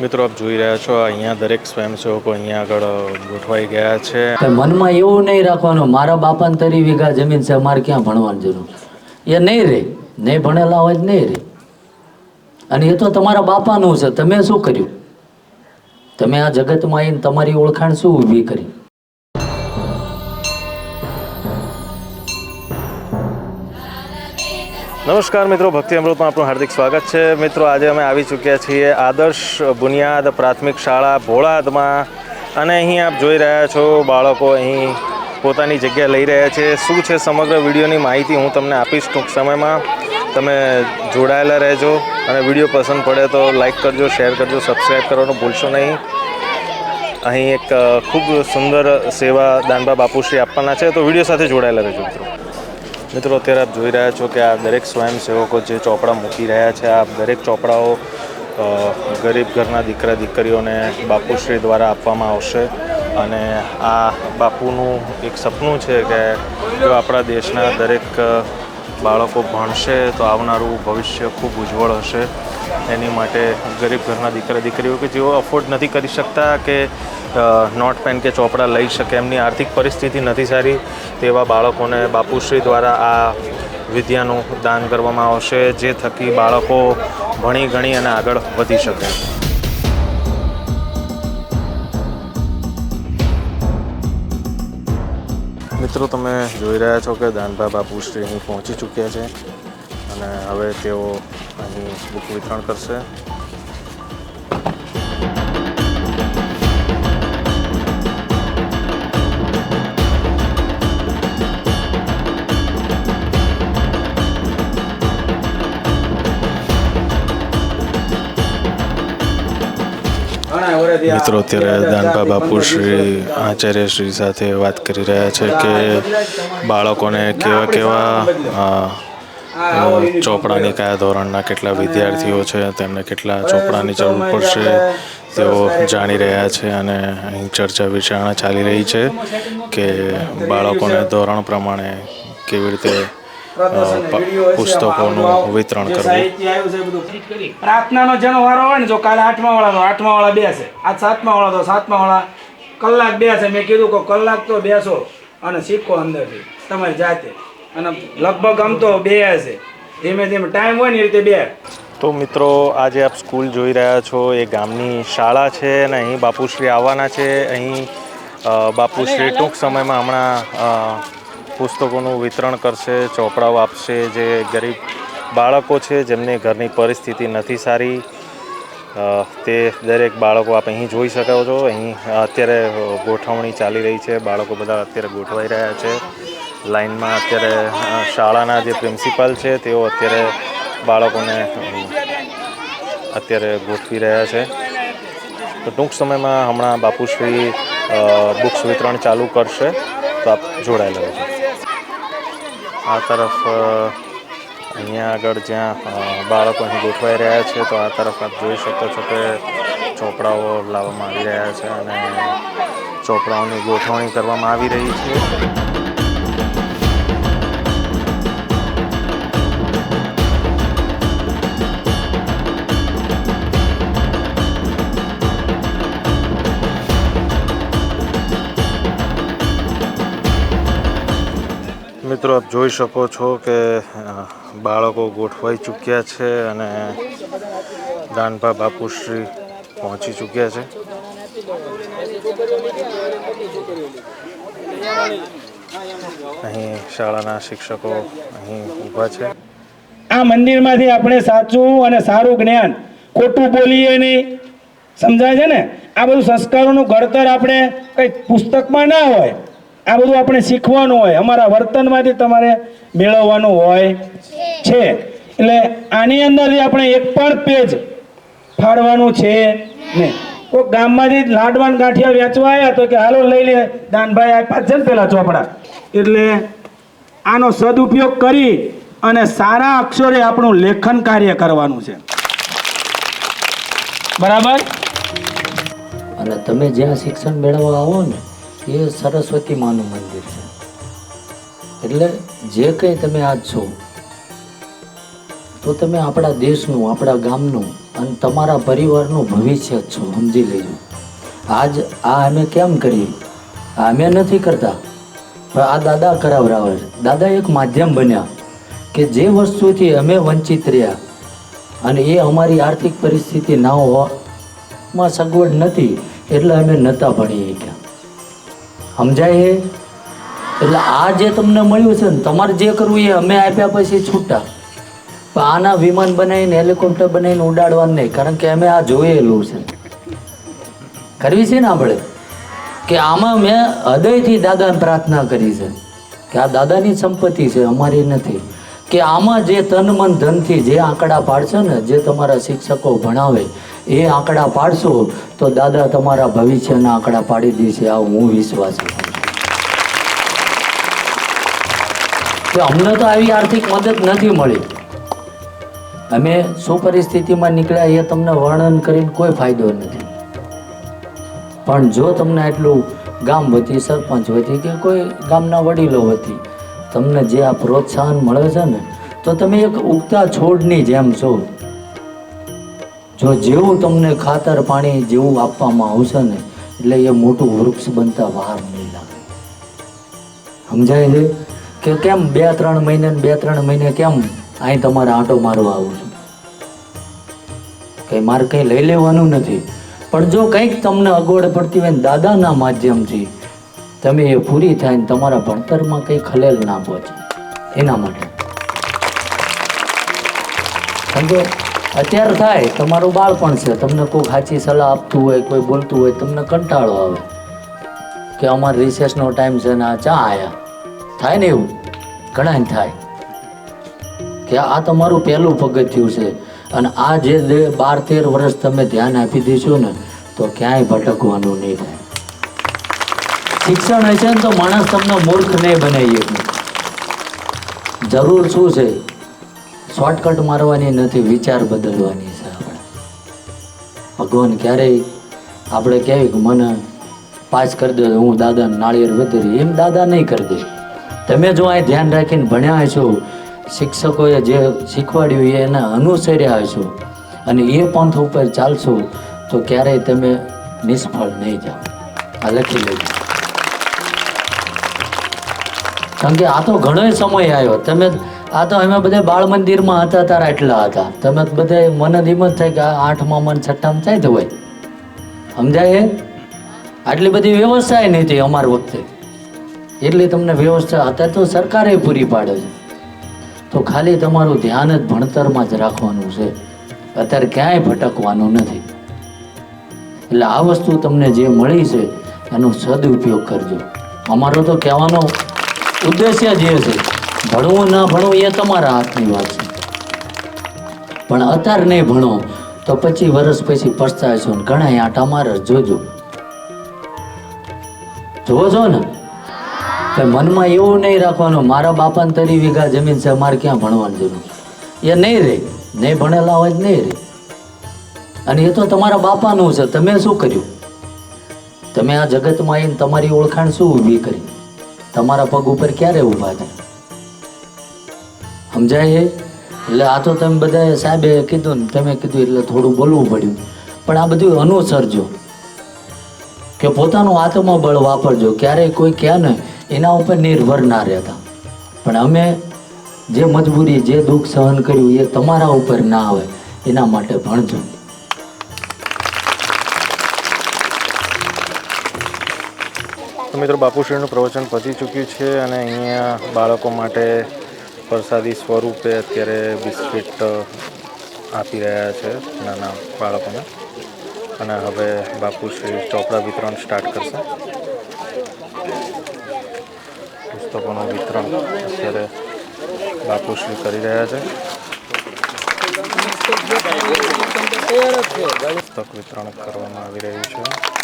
મિત્રો, આપ જોઈ રહ્યા છો, અહીંયા દરેક સ્વયંસેવકો અહીંયા આગળ ગોઠવાઈ ગયા છે. મનમાં એવું નહીં રાખવાનું, મારા બાપાને તરી વીઘા જમીન છે મારે ક્યાં ભણવાની જરૂર? એ નહીં રે. નહીં ભણેલા હોય નહીં રહે અને એ તો તમારા બાપાનું છે. તમે શું કર્યું? તમે આ જગતમાં આવીને તમારી ઓળખાણ શું ઊભી કરી? નમસ્કાર મિત્રો, ભક્તિ અમૃતમાં આપનું હાર્દિક સ્વાગત છે. મિત્રો, આજે અમે આવી ચૂક્યા છીએ આદર્શ બુનિયાદ પ્રાથમિક શાળા ભોળાદમાં અને અહીં આપ જોઈ રહ્યા છો, બાળકો અહીં પોતાની જગ્યા લઈ રહ્યા છે. શું છે સમગ્ર વિડીયોની માહિતી હું તમને આપીશ ટૂંક સમયમાં. તમે જોડાયેલા રહેજો અને વીડિયો પસંદ પડે તો લાઈક કરજો, શેર કરજો સબસ્ક્રાઈબ કરવાનું ભૂલશો નહીં. અહીં એક ખૂબ સુંદર સેવા દાનબા બાપુશ્રી આપવાના છે. તો વીડિયો સાથે જોડાયેલા રહેજો મિત્રો. મિત્રો, અત્યારે આપ જોઈ રહ્યા છો કે આ દરેક સ્વયંસેવકો જે ચોપડા મૂકી રહ્યા છે, આ દરેક ચોપડાઓ ગરીબ ઘરના દીકરા દીકરીઓને બાપુશ્રી દ્વારા આપવામાં આવશે. અને આ બાપુનું એક સપનું છે કે જો આપણા દેશના દરેક બાળકો ભણશે તો આવનારું ભવિષ્ય ખૂબ ઉજ્જવળ હશે. એની માટે ગરીબ ઘરના દીકરા દીકરીઓ કે જેઓ અફોર્ડ નથી કરી શકતા કે નોટ પેન કે ચોપડા લઈ શકે, એમની આર્થિક પરિસ્થિતિ નથી સારી તેવા બાળકોને બાપુશ્રી દ્વારા આ વિદ્યાનું દાન કરવામાં આવશે, જે થકી બાળકો ભણી ગણી અને આગળ વધી શકે. મિત્રો, તમે જોઈ રહ્યા છો કે દાનભા બાપુશ્રી અહીં પહોંચી ચૂક્યા છે અને હવે તેઓ અહીં બુક વિતરણ કરશે. મિત્રો અત્યારે દાનભા આચાર્ય શ્રી સાથે વાત કરી રહ્યા છે કે બાળકોને કેવા કેવા ચોપડાની કયા ધોરણના કેટલા વિદ્યાર્થીઓ છે તેમને કેટલા ચોપડાની જરૂર પડશે તેઓ જાણી રહ્યા છે અને અહીં ચર્ચા વિચારણા ચાલી રહી છે કે બાળકોને ધોરણ પ્રમાણે કેવી રીતે પુસ્તકોનું વિતરણ કરવું. પ્રાર્થનાનો જેનો વારો હોય ને જો કાલે આઠમા વાળાનો આઠમા વાળા બેસે આજ સાતમા વાળા તો સાતમા વાળા કલાક બેસે મેં કીધું કે કલાક તો બેસો અને શીખો અંદરથી તમારી જાતે. અને લગભગ આમ તો બે છે ધીમે ધીમે ટાઈમ હોય ને એ રીતે બે. તો મિત્રો આજે આપ સ્કૂલ જોઈ રહ્યા છો એ ગામની શાળા છે અને અહીં બાપુશ્રી આવવાના છે. અહીં બાપુશ્રી ટૂંક સમયમાં હમણાં પુસ્તકોનું વિતરણ કરશે, ચોપડાઓ આપશે, જે ગરીબ બાળકો છે, જેમને ઘરની પરિસ્થિતિ નથી સારી તે દરેક બાળકો આપ અહીં જોઈ શકો છો. અહીં અત્યારે ગોઠવણી ચાલી રહી છે. બાળકો બધા અત્યારે ગોઠવાઈ રહ્યા છે. લાઇનમાં અત્યારે શાળાના જે પ્રિન્સિપાલ છે, તેઓ અત્યારે બાળકોને અત્યારે ગોઠવી રહ્યા છે. તો ટૂંક સમયમાં હમણાં બાપુશ્રી બુક્સ વિતરણ ચાલુ કરશે. તો આપ જોડાયેલા રહેજો. આ તરફ અહીંયા આગળ જ્યાં બાળકો અહીં ગોઠવાઈ રહ્યા છે, તો આ તરફ આપ જોઈ શકો છો કે ચોપડાઓ લાવવામાં આવી રહ્યા છે અને ચોપડાઓની ગોઠવણી કરવામાં આવી રહી છે. મિત્રો, આપ જોઈ શકો છો કે બાળકો ગોઠવાઈ ચૂક્યા છે અને દાનભા બાપુશ્રી પહોંચી ચૂક્યા છે. અહીં શાળાના શિક્ષકો અહીં ઊભા છે. આ મંદિરમાંથી આપણે સાચું અને સારું જ્ઞાન, ખોટું બોલીએ નહીં. સમજાય છે ને? આ બધું સંસ્કારોનું ઘડતર આપણે કંઈ પુસ્તકમાં ના હોય. આ બધું આપણે શીખવાનું હોય. અમારા વર્તનમાંથી તમારે મેળવવાનું હોય. છે. એટલે આની અંદરથી આપણે એક પણ પેજ ફાડવાનું છે નહીં. કોઈ ગામમાંથી લાડવાન ગાંઠિયા વેચવા આવ્યા તો કે, હાલો, લઈ લે, દાનભાઈ આપ્યા છે ને પેલા ચોપડા એટલે આનો સદુપયોગ કરી અને સારા અક્ષરે આપણું લેખન કાર્ય કરવાનું છે. બરાબર? અને તમે જ્યાં શિક્ષણ મેળવવા આવો ને એ સરસ્વતી માનું મંદિર છે. એટલે જે કંઈ તમે આજ છો, તો તમે આપણા દેશનું, આપણા ગામનું અને તમારા પરિવારનું ભવિષ્ય જ છો, સમજી લેજો. આજ આ અમે કેમ કરીએ? આ અમે નથી કરતા. પણ આ દાદા કરાવરાવે છે. દાદા એક માધ્યમ બન્યા કે જે વસ્તુથી અમે વંચિત રહ્યા અને એ અમારી આર્થિક પરિસ્થિતિ ના હોવામાં સગવડ નથી, એટલે અમે નહોતા ભણી શક્યા. સમજાય એ એટલે આ જે તમને મળ્યું છે ને, તમારે જે કરવું એ અમે આપ્યા પછી છૂટા. પણ આના વિમાન બનાવીને હેલિકોપ્ટર બનાવીને ઉડાડવાનું નહીં, કારણ કે અમે આ જોયેલું છે. કરવી છે ને આપણે? કે આમાં મેં હૃદયથી દાદાને પ્રાર્થના કરી છે કે આ દાદાની સંપત્તિ છે, અમારી નથી. કે આમાં જે તન મન ધનથી જે આંકડા પાડશો ને, જે તમારા શિક્ષકો ભણાવે, એ આંકડા પાડશો તો દાદા તમારા ભવિષ્યના આંકડા પાડી દેશે. આ હું વિશ્વાસ અમને તો આવી આર્થિક મદદ નથી મળી. અમે શું પરિસ્થિતિમાં નીકળ્યા એ તમને વર્ણન કરીને કોઈ ફાયદો નથી. પણ જો તમને એટલું ગામ વતી, સરપંચ વતી કે કોઈ ગામના વડીલો વતી તમને જે આ પ્રોત્સાહન મળે છે ને, તો તમે એક ઉગતા છોડની જેમ છો. જો જેવું તમને ખાતર પાણી જેવું આપવામાં આવશે ને, એટલે એ મોટું વૃક્ષ બનતા વાર નહીં લાગે. સમજાય છે? કે કેમ બે, ત્રણ મહિને બે, ત્રણ મહિને કેમ અહીં તમારે આંટો મારવા આવું છું? કંઈ મારે કંઈ લઈ લેવાનું નથી. પણ જો કંઈક તમને અગવડ પડતી હોય દાદાના માધ્યમથી તમે એ પૂરી થાય ને તમારા ભણતરમાં કંઈ ખલેલ ના પહોંચે. એના માટે. સમજો? અત્યારે થાય, તમારું બાળપણ છે, તમને કોઈ સાચી સલાહ આપતું હોય, કોઈ બોલતું હોય, તમને કંટાળો આવે કે અમારે રિસેસનો ટાઈમ છે ને આ ચા આયા. થાય ને એવું? ઘણા થાય. કે આ તમારું પહેલું પગથિયું છે અને આ જે બાર તેર વર્ષ તમે ધ્યાન આપી દેશો ને, તો ક્યાંય ભટકવાનું નહીં થાય. શિક્ષણ હશે ને તો માણસ તમને મૂર્ખ નહીં બનાવી શકે. જરૂર શું છે? શોર્ટકટ મારવાની નથી, વિચાર બદલવાની છે આપણે. ભગવાન ક્યારેય આપણે કહેવી કે મને પાસ કરી દે, હું દાદાને નાળિયેર વધેરી એમ દાદા નહીં કરી દે. તમે જો અહીં ધ્યાન રાખીને ભણ્યા હશો, શિક્ષકોએ જે શીખવાડ્યું એના અનુસર્યા હશો અને એ પંથ ઉપર ચાલશો, તો ક્યારેય તમે નિષ્ફળ નહીં જાઓ. આ લખી લેજો. કારણ કે આ તો ઘણો સમય આવ્યો તમે આ તો અમે બધા બાળ મંદિરમાં હતા, તારા એટલા હતા. તમે બધા મને હિંમત થાય કે આઠમાં મન છઠ્ઠામાં ચાય હોય. સમજાય? આટલી બધી વ્યવસ્થા નહીં હતી અમાર વખતે. એટલી તમને વ્યવસ્થા અત્યારે તો સરકારે પૂરી પાડે છે. તો ખાલી તમારું ધ્યાન જ ભણતરમાં જ રાખવાનું છે. અત્યારે ક્યાંય ભટકવાનું નથી. એટલે આ વસ્તુ તમને જે મળી છે, એનો સદુપયોગ કરજો. અમારો તો કહેવાનો ઉદ્દેશ્ય જે છે, ભણવું ના ભણવું એ તમારા હાથની વાત છે. પણ અત્યારે નહીં ભણો, તો પચીસ વર્ષ પછી પસ્તાશો ને ઘણા આંટા મારે જોજો. જોવો છો ને? મનમાં એવું નહીં રાખવાનું, મારા બાપાને તરી વીઘા જમીન છે, મારે ક્યાં ભણવાની જરૂર? એ નહીં રે. નહીં ભણેલા હોય નહીં રે. અને એ તો તમારા બાપાનું છે. તમે શું કર્યું? તમે આ જગતમાં આવીને તમારી ઓળખાણ શું ઊભી કરી? તમારા પગ ઉપર ક્યારે ઊભા થાય સમજાય એટલે આ તો તમે બધાએ સાહેબે કીધું ને, તમે કીધું એટલે થોડું બોલવું પડ્યું. પણ આ બધું અનુસરજો. કે પોતાનું આત્મબળ વાપરજો. ક્યારેય કોઈ કહે ને એના ઉપર નિર્ભર ના રહેતા. પણ અમે જે મજબૂરી, જે દુઃખ સહન કર્યું, એ તમારા ઉપર ના આવે. એના માટે ભણજો. તો મિત્રો બાપુશ્રીનું પ્રવચન પતી ચૂક્યું છે અને અહીંયા બાળકો માટે પ્રસાદી સ્વરૂપે અત્યારે બિસ્કિટ આપી રહ્યા છે નાના બાળકોને. અને હવે બાપુશ્રી ચોપડા વિતરણ સ્ટાર્ટ કરશે. પુસ્તકોનું વિતરણ અત્યારે બાપુશ્રી કરી રહ્યા છે. પુસ્તક વિતરણ કરવામાં આવી રહ્યું છે.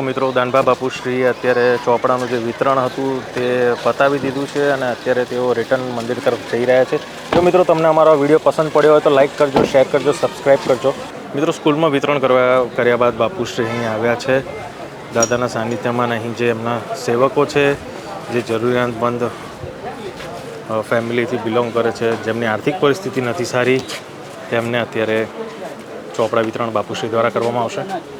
તો મિત્રો દાનભા બાપુશ્રીએ અત્યારે ચોપડાનું જે વિતરણ હતું તે પતાવી દીધું છે અને અત્યારે તેઓ રિટર્ન મંદિર તરફ જઈ રહ્યા છે. જો મિત્રો તમને અમારો વીડિયો પસંદ પડ્યો હોય તો લાઇક કરજો, શેર કરજો સબસ્ક્રાઈબ કરજો. મિત્રો સ્કૂલમાં વિતરણ કરવા કર્યા બાદ બાપુશ્રી અહીં આવ્યા છે. દાદાના સાનિધ્યમાં અહીં જે એમના સેવકો છે, જે જરૂરિયાતમંદ ફેમિલીથી બિલોંગ કરે છે, જેમની આર્થિક પરિસ્થિતિ નથી સારી, તેમને અત્યારે ચોપડા વિતરણ બાપુશ્રી દ્વારા કરવામાં આવશે.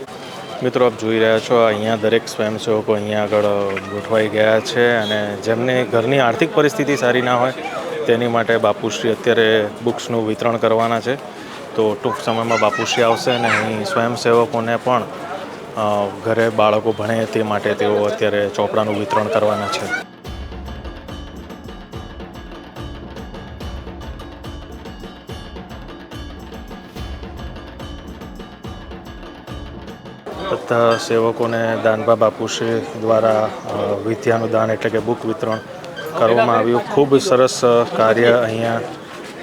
મિત્રો, આપ જોઈ રહ્યા છો, અહીંયા દરેક સ્વયંસેવકો અહીંયા આગળ ગોઠવાઈ ગયા છે અને જેમને ઘરની આર્થિક પરિસ્થિતિ સારી ના હોય, તેની માટે બાપુશ્રી અત્યારે બુક્સનું વિતરણ કરવાના છે. તો ટૂંક સમયમાં બાપુશ્રી આવશે અને અહીં સ્વયંસેવકોને પણ ઘરે બાળકો ભણે તે માટે તેઓ અત્યારે ચોપડાનું વિતરણ કરવાના છે. બધા સેવકોને દાનબા બાપુશ્રી દ્વારા વિદ્યાનું દાન એટલે કે બુક વિતરણ કરવામાં આવ્યું. ખૂબ સરસ કાર્ય અહીંયા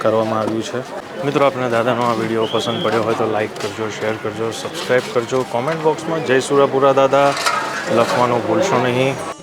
કરવામાં આવ્યું છે. મિત્રો આપણે દાદાનો આ વીડિયો પસંદ પડ્યો હોય તો લાઇક કરજો, શેર કરજો સબસ્ક્રાઈબ કરજો. કોમેન્ટ બોક્સમાં જય સુરાપુરા દાદા. લખવાનું ભૂલશો નહીં.